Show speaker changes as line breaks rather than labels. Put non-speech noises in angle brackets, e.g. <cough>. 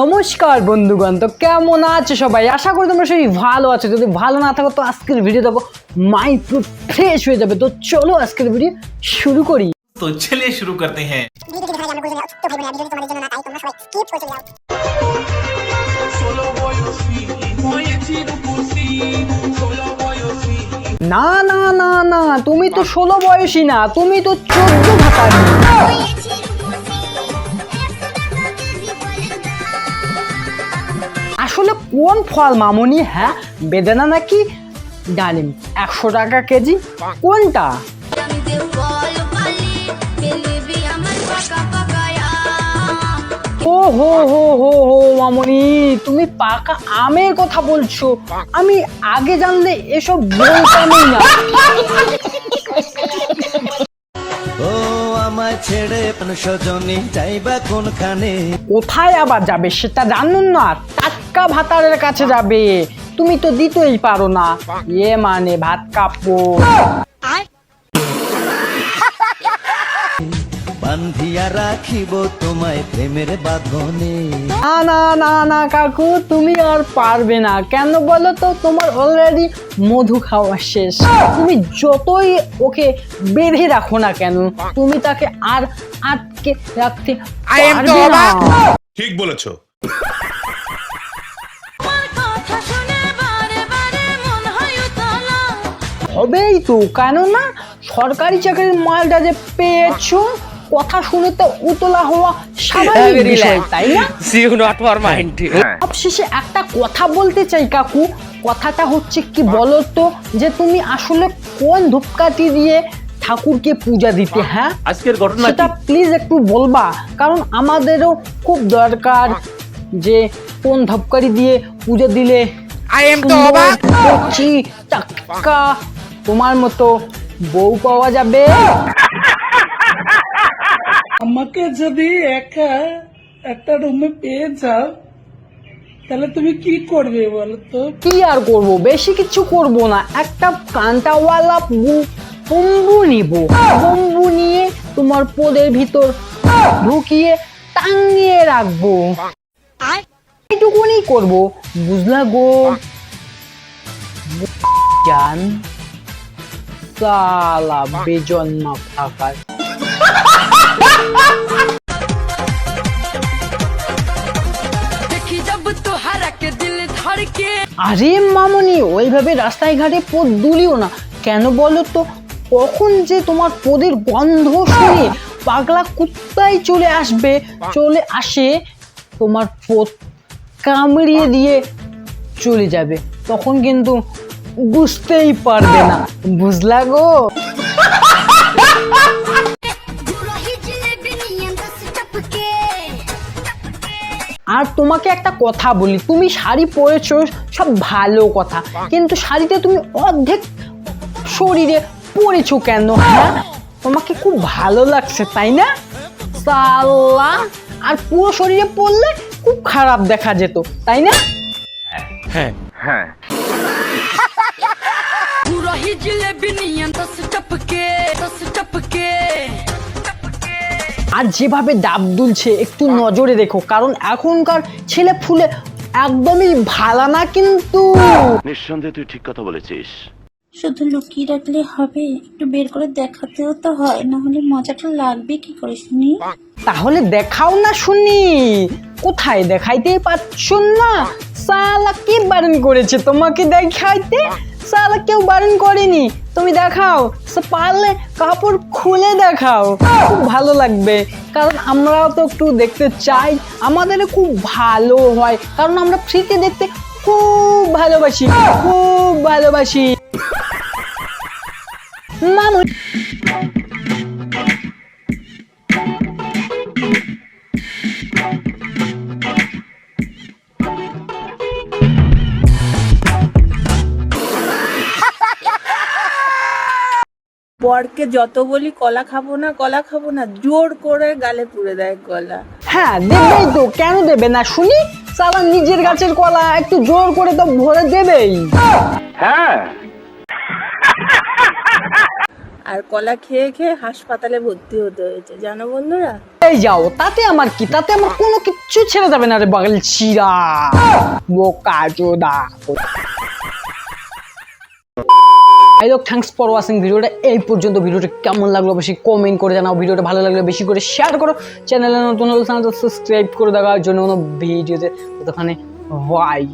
নমস্কার বন্ধুগণ। তো কেমন আছো সবাই? আশা করি তোমরা সবাই ভালো আছো। যদি ভালো না থাকো তো আজকের ভিডিও দেখো মাইন্ড ফ্রেশ হয়ে যাবে। তো চলো আজকের ভিডিও শুরু করি।
তো চলে শুরু করতে হ্যাঁ। না
না না না তুমি তো ষোলো বয়সী না তুমি তো চোদ্দ ভাতারি আসলে কোন ফল মামুনি হ্যাঁ? বেদানা নাকি? ডালিম, একশো টাকা কেজি। কোনটা? ও হো হো হো হো, মামনি, তুমি পাকা আমের কথা বলছো। আমি আগে জানলে এসব বলতামই না।
ছেড়ে স্বজনী যাইবা কোনখানে?
কোথায় আবার যাবে সেটা জানুন না। টাটকা ভাতারের কাছে যাবে। তুমি তো দিতেই পারো না। এ মানে ভাত কাপড়।
বান্ধিয়া রাখিব তোমায় প্রেমের বাঁধনে।
না না না না কাকু তুমি আর পারবে না। কেন বলো তো তোমার অলরেডি মধু খাওয়া শেষ। তুমি যতই ওকে বেঁধে রাখো না কেন তুমি তাকে আর আটকে রাখতে পারবে না।
ঠিক বলেছ।
মন হয়
হবেই তো কেননা সরকারি চাকরির মালটা যে পেয়েছ কথা শুনে তো উতলা হওয়া স্বাভাবিক বিষয় তাই না? <laughs>
Mind.
সবশেষে একটা কথা বলতে চাই কাকু। কথাটা হচ্ছে কি বলতো যে তুমি আসলে কোন ধূপকাঠি দিয়ে ঠাকুরকে পূজা দিতে হ্যাঁ?
আজকের ঘটনা
সেটা প্লিজ একটু বলবা কারণ আমাদেরও খুব দরকার যে কোন ধূপকাঠি দিয়ে পূজা দিলে
I am তো অবাক।
তোমার মতো বউ পাওয়া যাবে।
আমাকে যদি একা একটা রুমে পেয়ে যাও, তাহলে তুমি কি করবে বলো তো
কি আর করব? বেশি কিছু করব না। একটা কান্টাওয়ালা বু- বম্বু নিব। বম্বু নিয়ে তোমার পোদের ভিতর ঢুকিয়ে টাঙিয়ে রাখব। এইটুকুনি করব। বুঝলা গো? জান, সালা বেজন্মা থাকার আরে মামনি, ওইভাবে রাস্তায় ঘাটে পদ দুলিও না। কেন বলো তো? কখন যে তোমার পদের গন্ধ শুনে পাগলা কুত্তাই চলে আসবে, চলে আসে, তোমার পদ কামড়িয়ে দিয়ে চলে যাবে। তখন কিন্তু বুঝতেই পারবে না। বুঝলা গো? আর তোমাকে একটা কথা বলি তুমি শাড়ি পরেছো সব ভালো কথা কিন্তু শাড়িতে তুমি অর্ধেক শরীরে পরেছো কেন? হ্যাঁ? তোমাকে খুব ভালো লাগছে তাই না? সাল্লা আর পুরো শরীরে পরলে খুব খারাপ দেখা যেত তাই না?
রহি
আর যেভাবে ডাব দুলছে একটু নজরে দেখো কারণ এখনকার ছেলে ফুলে একদমই ভালো না কিন্তু।
নিঃসন্দেহে তুই ঠিক কথা বলেছিস।
শুধু লুকিয়ে রাখলে হবে একটু বের করে দেখাতেও তো হয় না হলে মজাটা লাগবে কি করে শুনি?
তাহলে দেখাও না শুনি কোথায় দেখাইতেই পাচ্ছ না? সালা কি বারণ করেছে তোমাকে দেখাইতে? সালা কেউ বারণ করেনি। তুমি দেখাও। পারলে কাপড় খুলে দেখাও। খুব ভালো লাগবে। কারণ আমরাও তো একটু দেখতে চাই। আমাদের খুব ভালো হয়। কারণ আমরা ফ্রিতে দেখতে খুব ভালোবাসি। খুব ভালোবাসি। মামুন।
বরকে যত বলি কলা খাব না কলা খাব না জোর করে গালে পুড়ে দেয় গলা
হ্যাঁ দেবেই তো কেন দেবে না শুনি? সালা নিজের গাছের কলা একটু জোর করে তো ভরে দেবেই।
আর কলা খেয়ে খেয়ে হাসপাতালে ভর্তি হতে হয়েছে জানো বন্ধুরা?
এই যাও তাতে আমার কি? তাতে আমার কোনো কিচ্ছু ছেড়ে যাবে না রে বাগল চিরা। বোকা চোদা এই লোক থ্যাংকস ফর ওয়াচিং ভিডিওটা। এই পর্যন্ত ভিডিওটা কেমন লাগল বেশি কমেন্ট করে জানাও। ভিডিওটা ভালো লাগলে বেশি করে শেয়ার করো। চ্যানেলে নতুন হলে চ্যানেলটা সাবস্ক্রাইব করে দেওয়ার জন্য কোনো ভিডিওতে ওখানে বাই